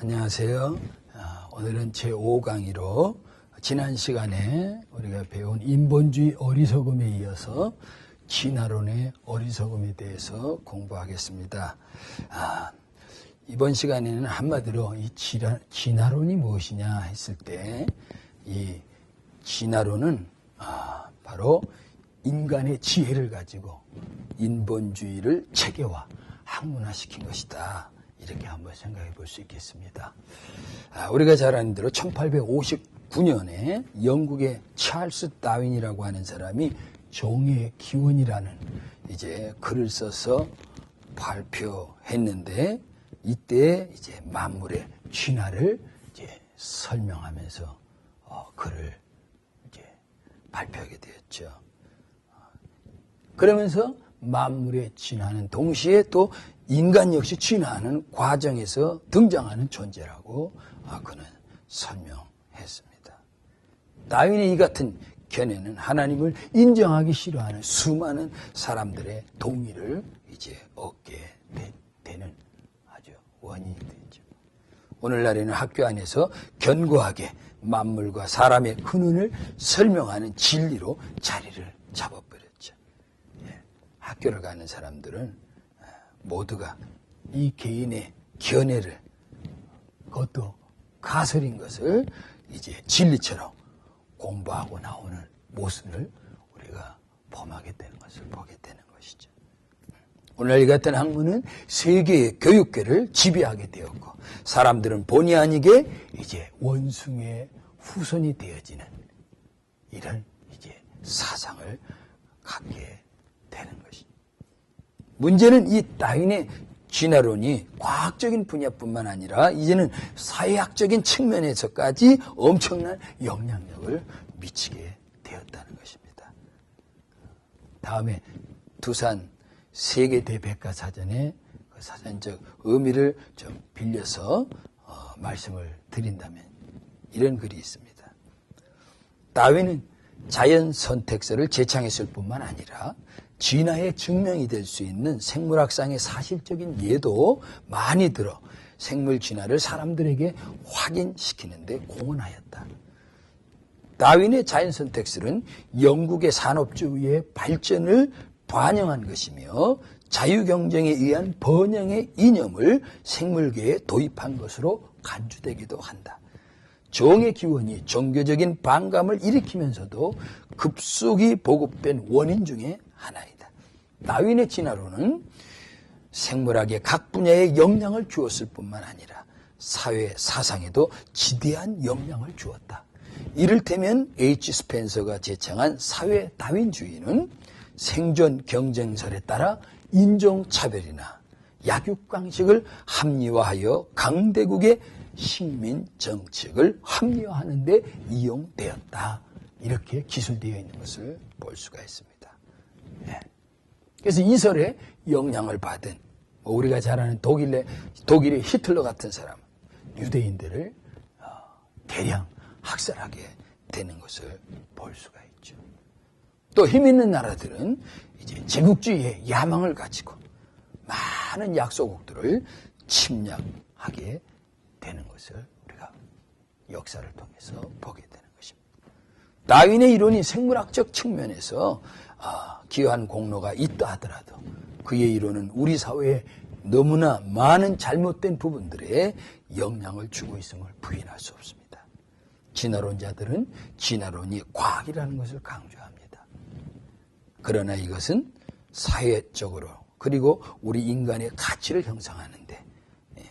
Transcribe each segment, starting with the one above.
안녕하세요. 아, 오늘은 제5강의로 지난 시간에 우리가 배운 인본주의 어리석음에 이어서 진화론의 어리석음에 대해서 공부하겠습니다. 아, 이번 시간에는 한마디로 이 진화, 진화론이 무엇이냐 했을 때 이 진화론은 아, 바로 인간의 지혜를 가지고 인본주의를 체계화, 학문화시킨 것이다. 이렇게 한번 생각해 볼 수 있겠습니다. 아, 우리가 잘 아는 대로 1859년에 영국의 찰스 다윈이라고 하는 사람이 종의 기원이라는 이제 글을 써서 발표했는데 이때 이제 만물의 진화를 이제 설명하면서 어, 글을 이제 발표하게 되었죠. 그러면서 만물의 진화는 동시에 또 인간 역시 진화하는 과정에서 등장하는 존재라고 아, 그는 설명했습니다. 다윈의 이 같은 견해는 하나님을 인정하기 싫어하는 수많은 사람들의 동의를 이제 얻게 되, 되는 아주 원인이 되죠. 오늘날에는 학교 안에서 견고하게 만물과 사람의 근원을 설명하는 진리로 자리를 잡아버렸죠. 예, 학교를 가는 사람들은 아, 모두가 이 개인의 견해를 그것도 가설인 것을 이제 진리처럼 공부하고 나오는 모습을 우리가 범하게 되는 것을 보게 되는 것이죠. 오늘 이 같은 학문은 세계의 교육계를 지배하게 되었고 사람들은 본의 아니게 이제 원숭이의 후손이 되어지는 이런 이제 사상을 갖게 되는 것이죠. 문제는 이 다윈의 진화론이 과학적인 분야뿐만 아니라 이제는 사회학적인 측면에서까지 엄청난 영향력을 미치게 되었다는 것입니다. 다음에 두산 세계 대백과 사전의 그 사전적 의미를 좀 빌려서 어, 말씀을 드린다면 이런 글이 있습니다. 다윈은 자연 선택설을 제창했을 뿐만 아니라 진화의 증명이 될 수 있는 생물학상의 사실적인 예도 많이 들어 생물 진화를 사람들에게 확인시키는데 공헌하였다. 다윈의 자연 선택설은 영국의 산업주의의 발전을 반영한 것이며 자유경쟁에 의한 번영의 이념을 생물계에 도입한 것으로 간주되기도 한다. 정의 기원이 종교적인 반감을 일으키면서도 급속히 보급된 원인 중에 하나이다. 다윈의 진화론은 생물학의 각 분야에 영향을 주었을 뿐만 아니라 사회 사상에도 지대한 영향을 주었다. 이를테면 H. 스펜서가 제창한 사회 다윈주의는 생존 경쟁설에 따라 인종차별이나 약육강식을 합리화하여 강대국의 식민 정책을 합리화하는 데 이용되었다. 이렇게 기술되어 있는 것을 볼 수가 있습니다. 네. 그래서 이 설에 영향을 받은 뭐 우리가 잘 아는 독일의 독일의 히틀러 같은 사람 유대인들을 어, 대량 학살하게 되는 것을 볼 수가 있죠. 또 힘 있는 나라들은 이제 제국주의의 야망을 가지고 많은 약소국들을 침략하게 되는 것을 우리가 역사를 통해서 보게 되는 것입니다. 다윈의 이론이 생물학적 측면에서 아, 기여한 공로가 있다 하더라도 그의 이론은 우리 사회에 너무나 많은 잘못된 부분들에 영향을 주고 있음을 부인할 수 없습니다. 진화론자들은 진화론이 과학이라는 것을 강조합니다. 그러나 이것은 사회적으로 그리고 우리 인간의 가치를 형성하는데 예,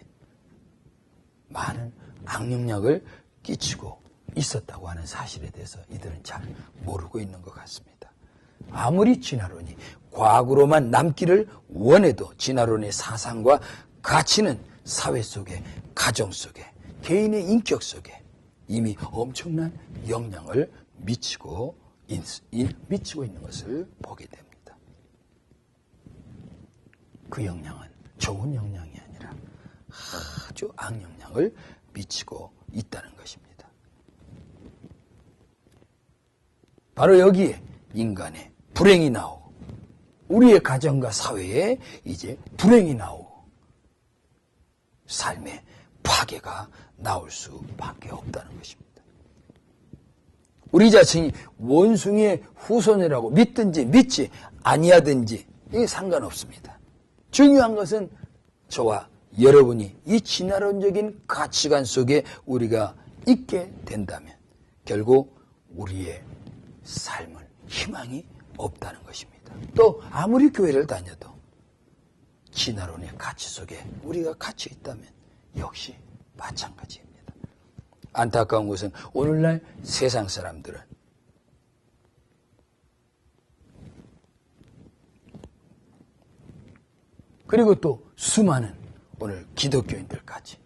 많은 악영향을 끼치고 있었다고 하는 사실에 대해서 이들은 잘 모르고 있는 것 같습니다. 아무리 진화론이 과학으로만 남기를 원해도 진화론의 사상과 가치는 사회 속에, 가정 속에, 개인의 인격 속에 이미 엄청난 영향을 미치고, 있, 미치고 있는 것을 보게 됩니다. 그 영향은 좋은 영향이 아니라 아주 악영향을 미치고 있다는 것입니다. 바로 여기에 인간의 불행이 나오고 우리의 가정과 사회에 이제 불행이 나오고 삶의 파괴가 나올 수밖에 없다는 것입니다. 우리 자신이 원숭이의 후손이라고 믿든지 믿지 아니하든지 이게 상관없습니다. 중요한 것은 저와 여러분이 이 진화론적인 가치관 속에 우리가 있게 된다면 결국 우리의 삶은 희망이 없다는 것입니다. 또 아무리 교회를 다녀도 진화론의 가치 속에 우리가 갇혀 있다면 역시 마찬가지입니다. 안타까운 것은 오늘날 세상 사람들은 그리고 또 수많은 오늘 기독교인들까지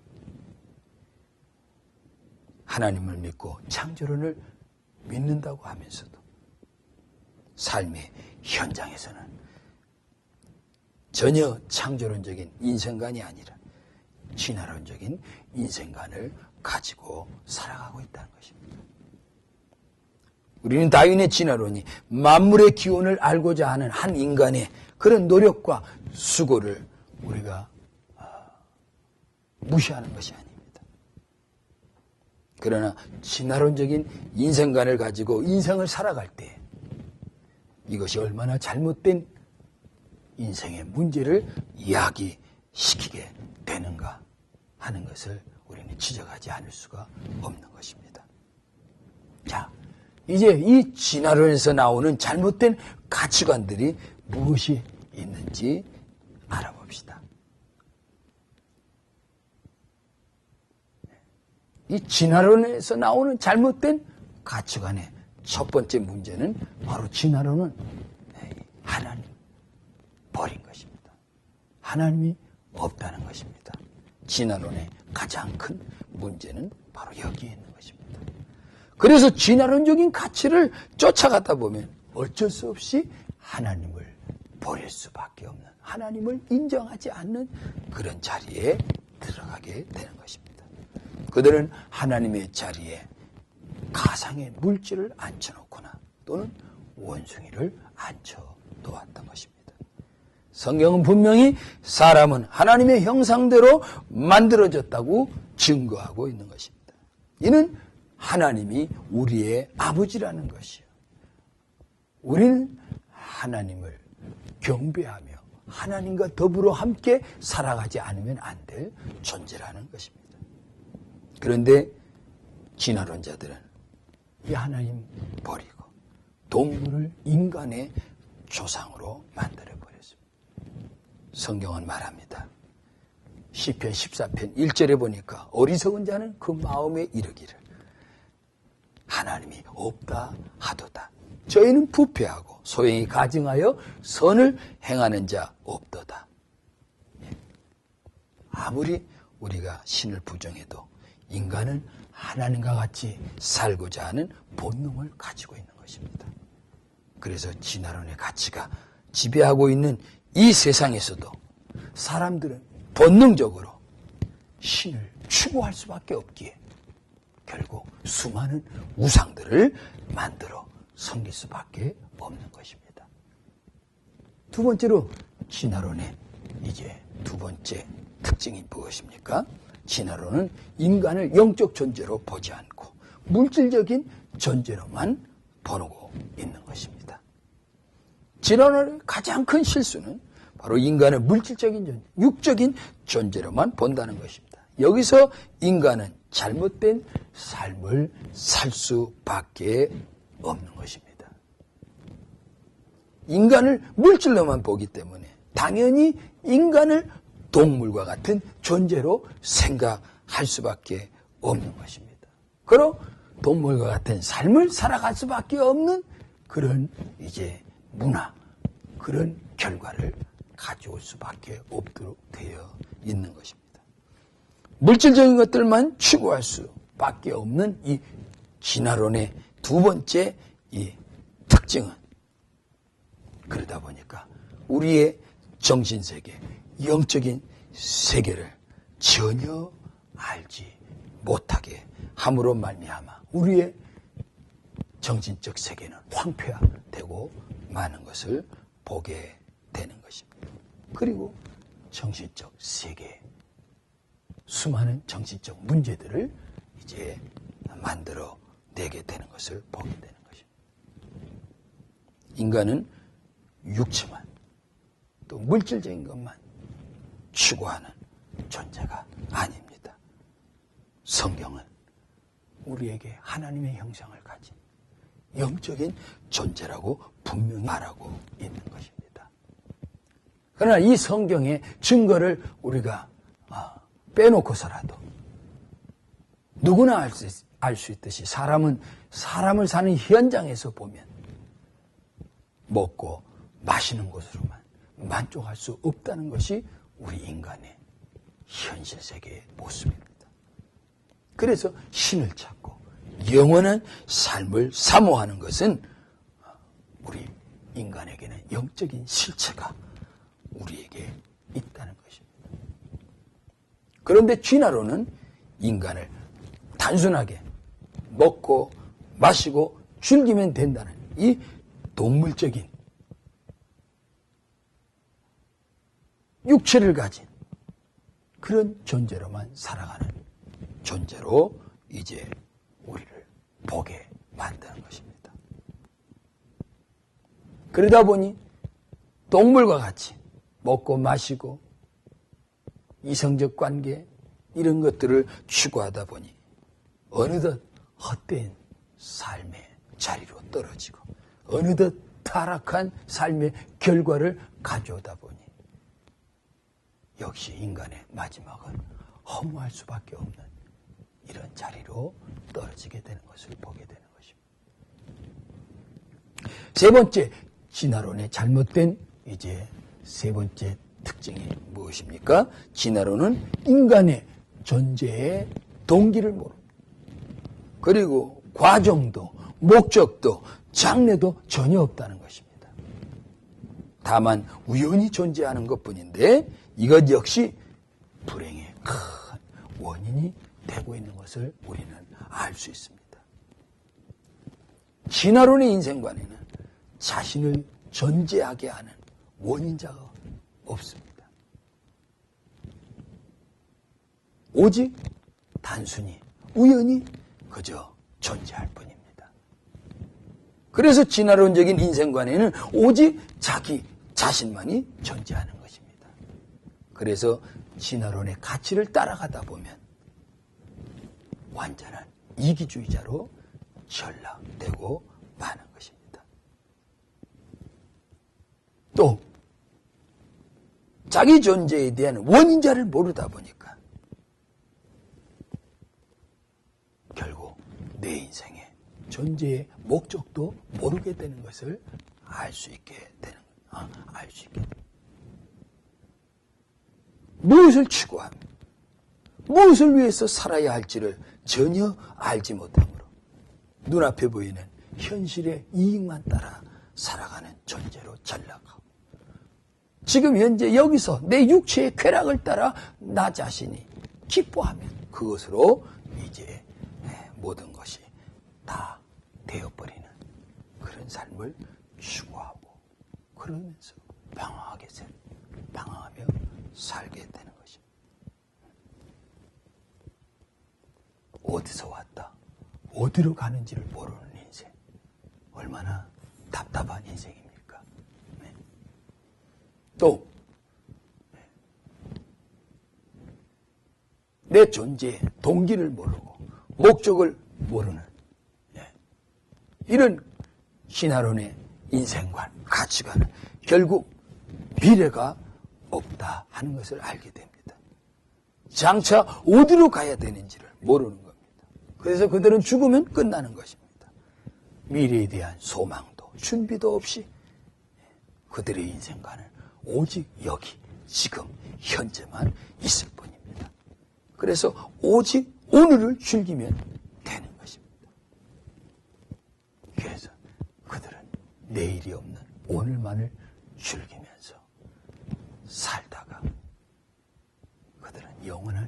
하나님을 믿고 창조론을 믿는다고 하면서도 삶의 현장에서는 전혀 창조론적인 인생관이 아니라 진화론적인 인생관을 가지고 살아가고 있다는 것입니다. 우리는 다윈의 진화론이 만물의 기원을 알고자 하는 한 인간의 그런 노력과 수고를 우리가 아, 무시하는 것이 아닙니다. 그러나 진화론적인 인생관을 가지고 인생을 살아갈 때 이것이 얼마나 잘못된 인생의 문제를 이야기시키게 되는가 하는 것을 우리는 지적하지 않을 수가 없는 것입니다. 자, 이제 이 진화론에서 나오는 잘못된 가치관들이 무엇이 있는지 알아봅시다. 이 진화론에서 나오는 잘못된 가치관의 첫 번째 문제는 바로 진화론은 하나님 버린 것입니다. 하나님이 없다는 것입니다. 진화론의 가장 큰 문제는 바로 여기에 있는 것입니다. 그래서 진화론적인 가치를 쫓아가다 보면 어쩔 수 없이 하나님을 버릴 수밖에 없는 하나님을 인정하지 않는 그런 자리에 들어가게 되는 것입니다. 그들은 하나님의 자리에 가상의 물질을 앉혀놓거나 또는 원숭이를 앉혀놓았던 것입니다. 성경은 분명히 사람은 하나님의 형상대로 만들어졌다고 증거하고 있는 것입니다. 이는 하나님이 우리의 아버지라는 것이요. 우리는 하나님을 경배하며 하나님과 더불어 함께 살아가지 않으면 안 될 존재라는 것입니다. 그런데 진화론자들은 이 하나님 버리고 동물을 인간의 조상으로 만들어 버렸습니다. 성경은 말합니다. 시편 14편 1절에 보니까 어리석은 자는 그 마음에 이르기를 하나님이 없다 하도다. 저희는 부패하고 소행이 가증하여 선을 행하는 자 없도다. 예. 아무리 우리가 신을 부정해도 인간은 하나님과 같이 살고자 하는 본능을 가지고 있는 것입니다. 그래서 진화론의 가치가 지배하고 있는 이 세상에서도 사람들은 본능적으로 신을 추구할 수밖에 없기에 결국 수많은 우상들을 만들어 섬길 수밖에 없는 것입니다. 두 번째로 진화론의 이제 두 번째 특징이 무엇입니까? 진화론은 인간을 영적 존재로 보지 않고 물질적인 존재로만 보고 있는 것입니다. 진화론의 가장 큰 실수는 바로 인간의 물질적인 존재, 육적인 존재로만 본다는 것입니다. 여기서 인간은 잘못된 삶을 살 수밖에 없는 것입니다. 인간을 물질로만 보기 때문에 당연히 인간을 동물과 같은 존재로 생각할 수밖에 없는 것입니다. 그러 동물과 같은 삶을 살아갈 수밖에 없는 그런 이제 문화, 그런 결과를 가져올 수밖에 없도록 되어 있는 것입니다. 물질적인 것들만 추구할 수밖에 없는 이 진화론의 두 번째 이 특징은 그러다 보니까 우리의 정신세계, 영적인 세계를 전혀 알지 못하게 함으로 말미암아 우리의 정신적 세계는 황폐화되고 많은 것을 보게 되는 것입니다. 그리고 정신적 세계 수많은 정신적 문제들을 이제 만들어 내게 되는 것을 보게 되는 것입니다. 인간은 육체만 또 물질적인 것만 추구하는 존재가 아닙니다. 성경은 우리에게 하나님의 형상을 가진 영적인 존재라고 분명히 말하고 있는 것입니다. 그러나 이 성경의 증거를 우리가 아, 빼놓고서라도 누구나 알 수, 알수 있듯이 사람은 사람을 사는 현장에서 보면 먹고 마시는 것으로만 만족할 수 없다는 것이 우리 인간의 현실 세계의 모습입니다. 그래서 신을 찾고 영원한 삶을 사모하는 것은 우리 인간에게는 영적인 실체가 우리에게 있다는 것입니다. 그런데 쥐나로는 인간을 단순하게 먹고 마시고 즐기면 된다는 이 동물적인 육체를 가진 그런 존재로만 살아가는 존재로 이제 우리를 보게 만드는 것입니다. 그러다 보니 동물과 같이 먹고 마시고 이성적 관계 이런 것들을 추구하다 보니 어느덧 헛된 삶의 자리로 떨어지고 어느덧 타락한 삶의 결과를 가져오다 보니 역시 인간의 마지막은 허무할 수밖에 없는 이런 자리로 떨어지게 되는 것을 보게 되는 것입니다. 세 번째, 진화론의 잘못된 이제 세 번째 특징이 무엇입니까? 진화론은 인간의 존재의 동기를 모릅니다. 그리고 과정도, 목적도, 장래도 전혀 없다는 것입니다. 다만 우연히 존재하는 것 뿐인데 이것 역시 불행의 큰 원인이 되고 있는 것을 우리는 알 수 있습니다. 진화론의 인생관에는 자신을 존재하게 하는 원인자가 없습니다. 오직 단순히 우연히 그저 존재할 뿐입니다. 그래서 진화론적인 인생관에는 오직 자기 자신만이 존재하는 것입니다. 그래서 진화론의 가치를 따라가다 보면 완전한 이기주의자로 전락되고 마는 것입니다. 또 자기 존재에 대한 원인자를 모르다 보니까 결국 내 인생의 존재의 목적도 모르게 되는 것을 알 수 있게 되는 아, 알수 있게 됩니다. 무엇을 추구하며 무엇을 위해서 살아야 할지를 전혀 알지 못하므로 눈앞에 보이는 현실의 이익만 따라 살아가는 존재로 전락하고 지금 현재 여기서 내 육체의 쾌락을 따라 나 자신이 기뻐하면 그것으로 이제 모든 것이 다 되어버리는 그런 삶을 추구하고 그러면서 방황하게 살, 방황하며 살게 되는 것입니다. 어디서 왔다, 어디로 가는지를 모르는 인생. 얼마나 답답한 인생입니까? 네. 또, 내 존재의 동기를 모르고, 목적을 모르는, 예. 이런 신화론의 인생관, 가치관은 결국 미래가 없다 하는 것을 알게 됩니다. 장차 어디로 가야 되는지를 모르는 겁니다. 그래서 그들은 죽으면 끝나는 것입니다. 미래에 대한 소망도 준비도 없이 그들의 인생관은 오직 여기 지금 현재만 있을 뿐입니다. 그래서 오직 오늘을 즐기면 되는 것입니다. 그래서 그들은 내일이 없는 오늘만을 즐기면서 살다가 그들은 영원한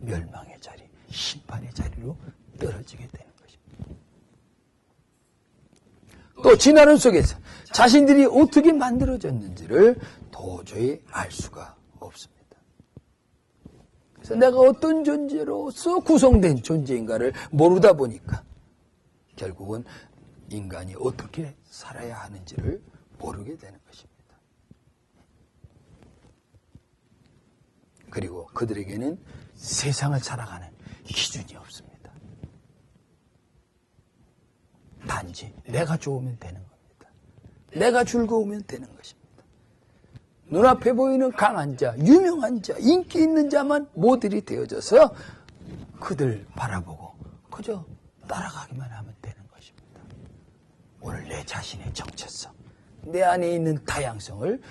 멸망의 자리, 심판의 자리로 떨어지게 되는 것입니다. 또 진화론 속에서 자신들이 어떻게 만들어졌는지를 도저히 알 수가 없습니다. 그래서 내가 어떤 존재로서 구성된 존재인가를 모르다 보니까 결국은 인간이 어떻게 살아야 하는지를 모르게 되는 것입니다. 그리고 그들에게는 세상을 살아가는 기준이 없습니다. 단지 내가 좋으면 되는 겁니다. 내가 즐거우면 되는 것입니다. 눈앞에 보이는 강한 자, 유명한 자, 인기 있는 자만 모델이 되어져서 그들 바라보고 그저 따라가기만 하면 되는 것입니다. 오늘 내 자신의 정체성, 내 안에 있는 다양성을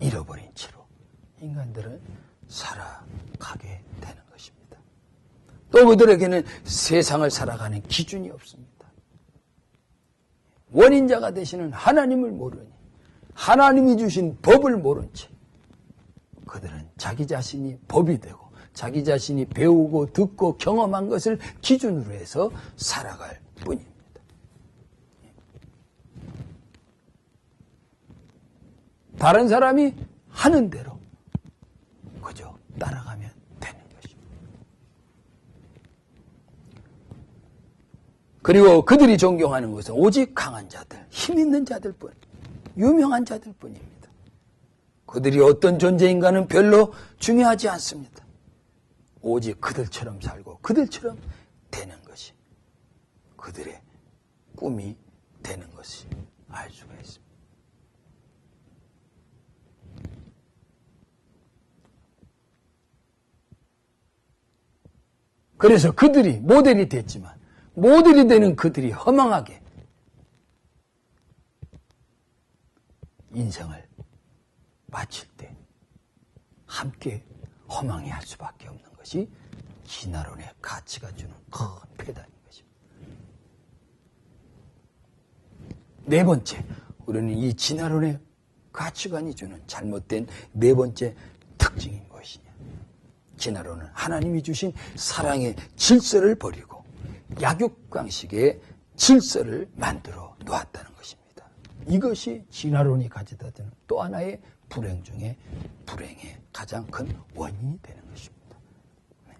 잃어버린 채로 인간들은 살아가게 되는 것입니다. 또 그들에게는 세상을 살아가는 기준이 없습니다. 원인자가 되시는 하나님을 모르니 하나님이 주신 법을 모른 채 그들은 자기 자신이 법이 되고 자기 자신이 배우고 듣고 경험한 것을 기준으로 해서 살아갈 뿐입니다. 다른 사람이 하는 대로 그저 따라가면 되는 것입니다. 그리고 그들이 존경하는 것은 오직 강한 자들, 힘 있는 자들 뿐, 유명한 자들 뿐입니다. 그들이 어떤 존재인가는 별로 중요하지 않습니다. 오직 그들처럼 살고 그들처럼 되는 것이 그들의 꿈이 되는 것이 알 수가 있습니다. 그래서 그들이 모델이 됐지만 모델이 되는 그들이 허망하게 인생을 마칠 때 함께 허망해 할 수밖에 없는 것이 진화론의 가치가 주는 큰 폐단인 것입니다. 네 번째, 우리는 이 진화론의 가치관이 주는 잘못된 네 번째 무엇이냐? 진화론은 하나님이 주신 사랑의 질서를 버리고 약육강식의 질서를 만들어 놓았다는 것입니다. 이것이 진화론이 가져다 주는 또 하나의 불행 중에 불행의 가장 큰 원인이 되는 것입니다. 네.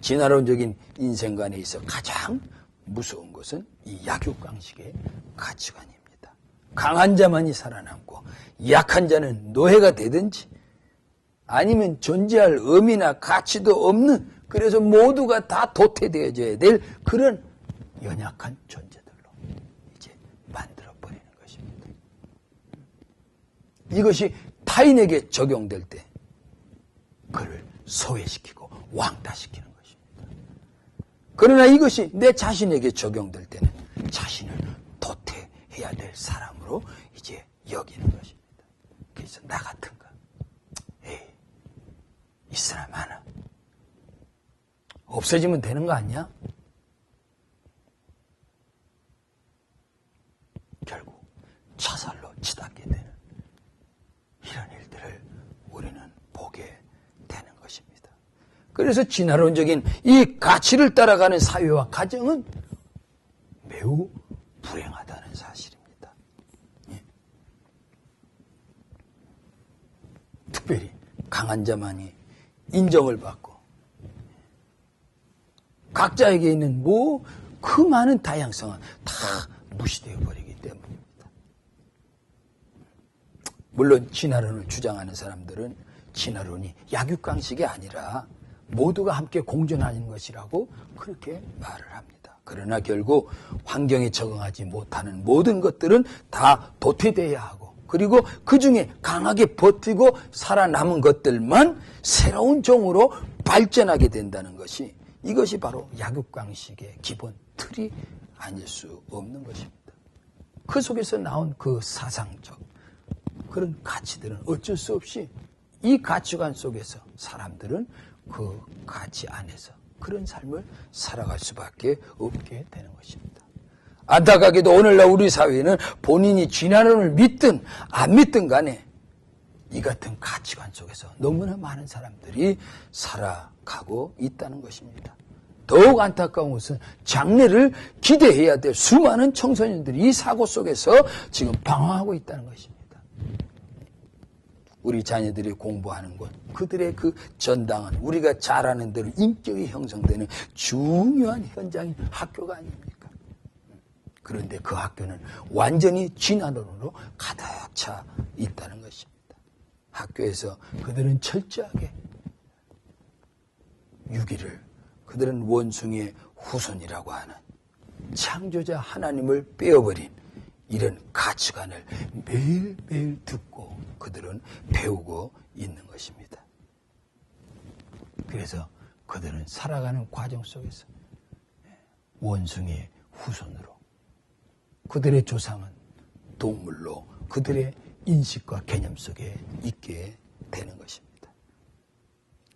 진화론적인 인생관에 있어 가장 무서운 것은 이 약육강식의 가치관입니다. 강한 자만이 살아남고 약한 자는 노예가 되든지 아니면 존재할 의미나 가치도 없는 그래서 모두가 다 도태되어져야 될 그런 연약한 존재들로 이제 만들어 버리는 것입니다. 이것이 타인에게 적용될 때 그를 소외시키고 왕따시키는 것입니다. 그러나 이것이 내 자신에게 적용될 때는 자신을 도태해야 될 사람으로 이제 여기는 것입니다. 그래서 나 같은가? 사람 하나 없어지면 되는 거 아니야? 결국 자살로 치닫게 되는 이런 일들을 우리는 보게 되는 것입니다. 그래서 진화론적인 이 가치를 따라가는 사회와 가정은 매우 불행하다는 사실입니다. 예. 특별히 강한 자만이 인정을 받고 각자에게 있는 뭐 그 많은 다양성은 다 무시되어 버리기 때문입니다. 물론 진화론을 주장하는 사람들은 진화론이 약육강식이 아니라 모두가 함께 공존하는 것이라고 그렇게 말을 합니다. 그러나 결국 환경에 적응하지 못하는 모든 것들은 다 도태돼야 하고 그리고 그 중에 강하게 버티고 살아남은 것들만 새로운 종으로 발전하게 된다는 것이 이것이 바로 약육강식의 기본 틀이 아닐 수 없는 것입니다. 그 속에서 나온 그 사상적 그런 가치들은 어쩔 수 없이 이 가치관 속에서 사람들은 그 가치 안에서 그런 삶을 살아갈 수밖에 없게 되는 것입니다. 안타깝게도 오늘날 우리 사회는 본인이 진화론을 믿든 안 믿든 간에 이 같은 가치관 속에서 너무나 많은 사람들이 살아가고 있다는 것입니다. 더욱 안타까운 것은 장래를 기대해야 될 수많은 청소년들이 이 사고 속에서 지금 방황하고 있다는 것입니다. 우리 자녀들이 공부하는 곳, 그들의 그 전당은 우리가 잘 아는 대로 인격이 형성되는 중요한 현장인 학교가 아닙니까? 그런데 그 학교는 완전히 진화론으로 가득 차 있다는 것입니다. 학교에서 그들은 철저하게 유기를 그들은 원숭이의 후손이라고 하는 창조자 하나님을 빼어버린 이런 가치관을 매일매일 듣고 그들은 배우고 있는 것입니다. 그래서 그들은 살아가는 과정 속에서 원숭이의 후손으로 그들의 조상은 동물로 그들의 인식과 개념 속에 있게 되는 것입니다.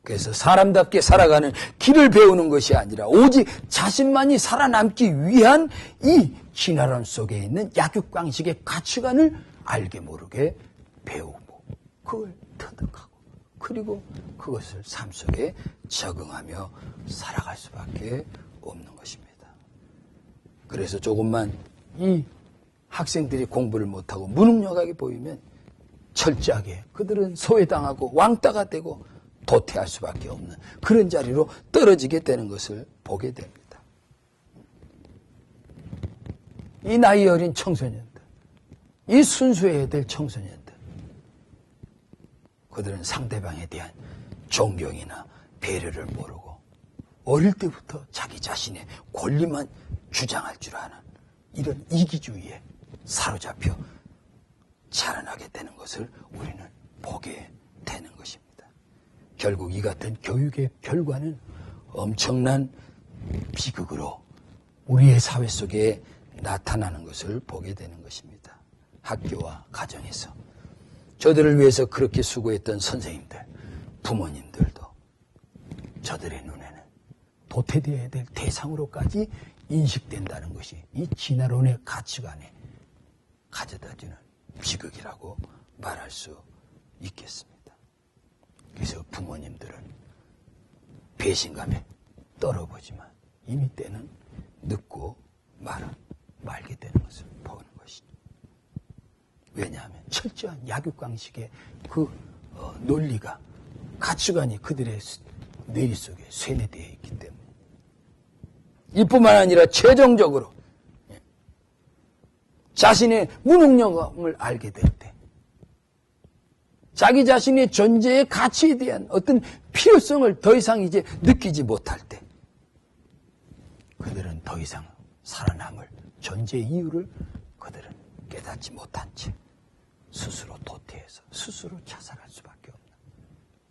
그래서 사람답게 살아가는 길을 배우는 것이 아니라 오직 자신만이 살아남기 위한 이 진화론 속에 있는 약육강식의 가치관을 알게 모르게 배우고 그걸 터득하고 그리고 그것을 삶 속에 적응하며 살아갈 수밖에 없는 것입니다. 그래서 조금만 이 학생들이 공부를 못하고 무능력하게 보이면 철저하게 그들은 소외당하고 왕따가 되고 도태할 수밖에 없는 그런 자리로 떨어지게 되는 것을 보게 됩니다. 이 나이 어린 청소년들, 이 순수해야 될 청소년들, 그들은 상대방에 대한 존경이나 배려를 모르고 어릴 때부터 자기 자신의 권리만 주장할 줄 아는 이런 이기주의에 사로잡혀 자라나게 되는 것을 우리는 보게 되는 것입니다. 결국 이 같은 교육의 결과는 엄청난 비극으로 우리의 사회 속에 나타나는 것을 보게 되는 것입니다. 학교와 가정에서 저들을 위해서 그렇게 수고했던 선생님들, 부모님들도 저들의 눈에는 도태되어야 될 대상으로까지 인식된다는 것이 이 진화론의 가치관에 가져다주는 비극이라고 말할 수 있겠습니다. 그래서 부모님들은 배신감에 떨어보지만 이미 때는 늦고 말은 말게 되는 것을 보는 것이죠. 왜냐하면 철저한 약육강식의 그 어, 논리가 가치관이 그들의 뇌리 속에 쇠뇌되어 있기 때문에 이뿐만 아니라 최종적으로. 예, 자신의 무능력함을 알게 될 때, 자기 자신의 존재의 가치에 대한 어떤 필요성을 더 이상 이제 느끼지 못할 때, 그들은 더 이상 살아남을 존재 이유를 그들은 깨닫지 못한 채 스스로 도태해서 스스로 자살할 수밖에 없는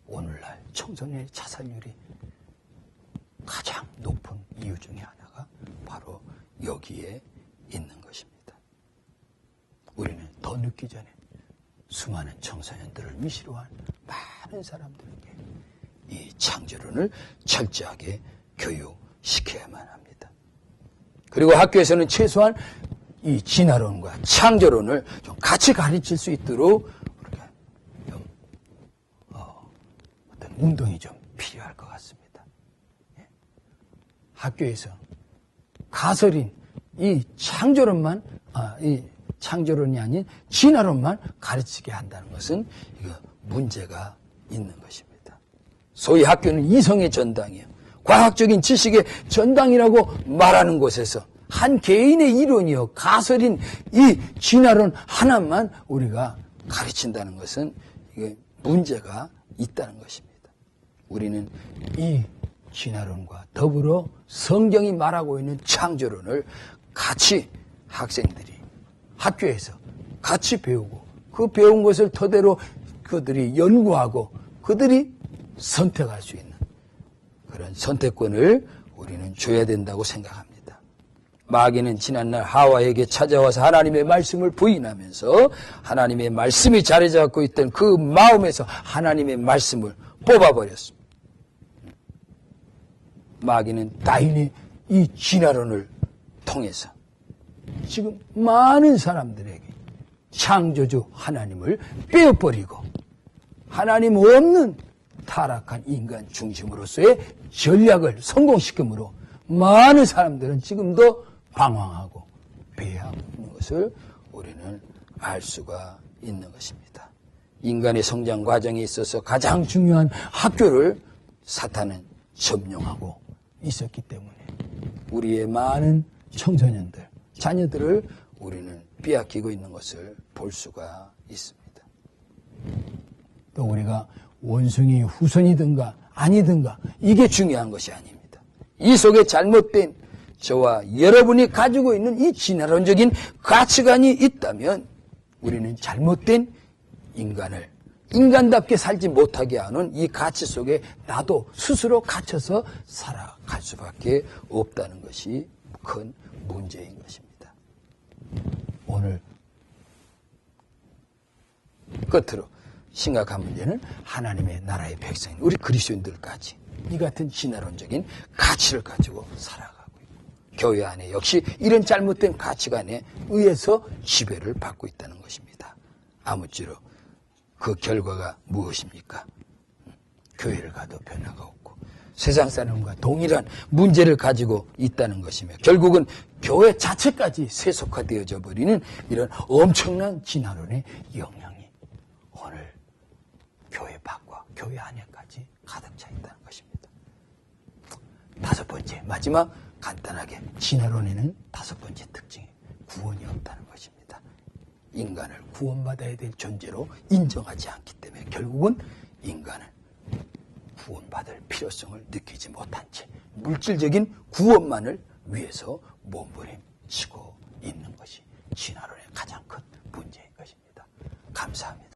오늘날 청소년의 자살률이 가장 높은 이유 중에 하나가 바로 여기에 있는 것입니다. 우리는 더 늦기 전에 수많은 청소년들을 미시로 한 많은 사람들에게 이 창조론을 철저하게 교육시켜야만 합니다. 그리고 학교에서는 최소한 이 진화론과 창조론을 좀 같이 가르칠 수 있도록 우리가 좀 어, 어떤 운동이 좀 필요할. 학교에서 가설인 이 창조론만 아, 이 창조론이 아닌 진화론만 가르치게 한다는 것은 이거 문제가 있는 것입니다. 소위 학교는 이성의 전당이에요. 과학적인 지식의 전당이라고 말하는 곳에서 한 개인의 이론이요 가설인 이 진화론 하나만 우리가 가르친다는 것은 이게 문제가 있다는 것입니다. 우리는 이 진화론과 더불어 성경이 말하고 있는 창조론을 같이 학생들이 학교에서 같이 배우고 그 배운 것을 토대로 그들이 연구하고 그들이 선택할 수 있는 그런 선택권을 우리는 줘야 된다고 생각합니다. 마귀는 지난날 하와에게 찾아와서 하나님의 말씀을 부인하면서 하나님의 말씀이 자리 잡고 있던 그 마음에서 하나님의 말씀을 뽑아버렸습니다. 마귀는 다인의 이 진화론을 통해서 지금 많은 사람들에게 창조주 하나님을 빼어버리고 하나님 없는 타락한 인간 중심으로서의 전략을 성공시킴으로 많은 사람들은 지금도 방황하고 배회하고 있는 것을 우리는 알 수가 있는 것입니다. 인간의 성장 과정에 있어서 가장 중요한 학교를 사탄은 점령하고 있었기 때문에 우리의 많은 청소년들, 자녀들을 우리는 빼앗기고 있는 것을 볼 수가 있습니다. 또 우리가 원숭이 후손이든가 아니든가 이게 중요한 것이 아닙니다. 이 속에 잘못된 저와 여러분이 가지고 있는 이 진화론적인 가치관이 있다면 우리는 잘못된 인간을 인간답게 살지 못하게 하는 이 가치 속에 나도 스스로 갇혀서 살아갈 수밖에 없다는 것이 큰 문제인 것입니다. 오늘 끝으로 심각한 문제는 하나님의 나라의 백성, 우리 그리스도인들까지 이 같은 진화론적인 가치를 가지고 살아가고 교회 안에 역시 이런 잘못된 가치관에 의해서 지배를 받고 있다는 것입니다. 아무쪼록 그 결과가 무엇입니까? 교회를 가도 변화가 없고 세상 사람과 동일한 문제를 가지고 있다는 것이며 결국은 교회 자체까지 세속화되어져 버리는 이런 엄청난 진화론의 영향이 오늘 교회 밖과 교회 안에까지 가득 차 있다는 것입니다. 다섯 번째 마지막 간단하게 진화론에는 다섯 번째 특징이 구원이 없다는 것입니다. 인간을 구원받아야 될 존재로 인정하지 않기 때문에 결국은 인간은 구원받을 필요성을 느끼지 못한 채 물질적인 구원만을 위해서 몸부림치고 있는 것이 진화론의 가장 큰 문제인 것입니다. 감사합니다.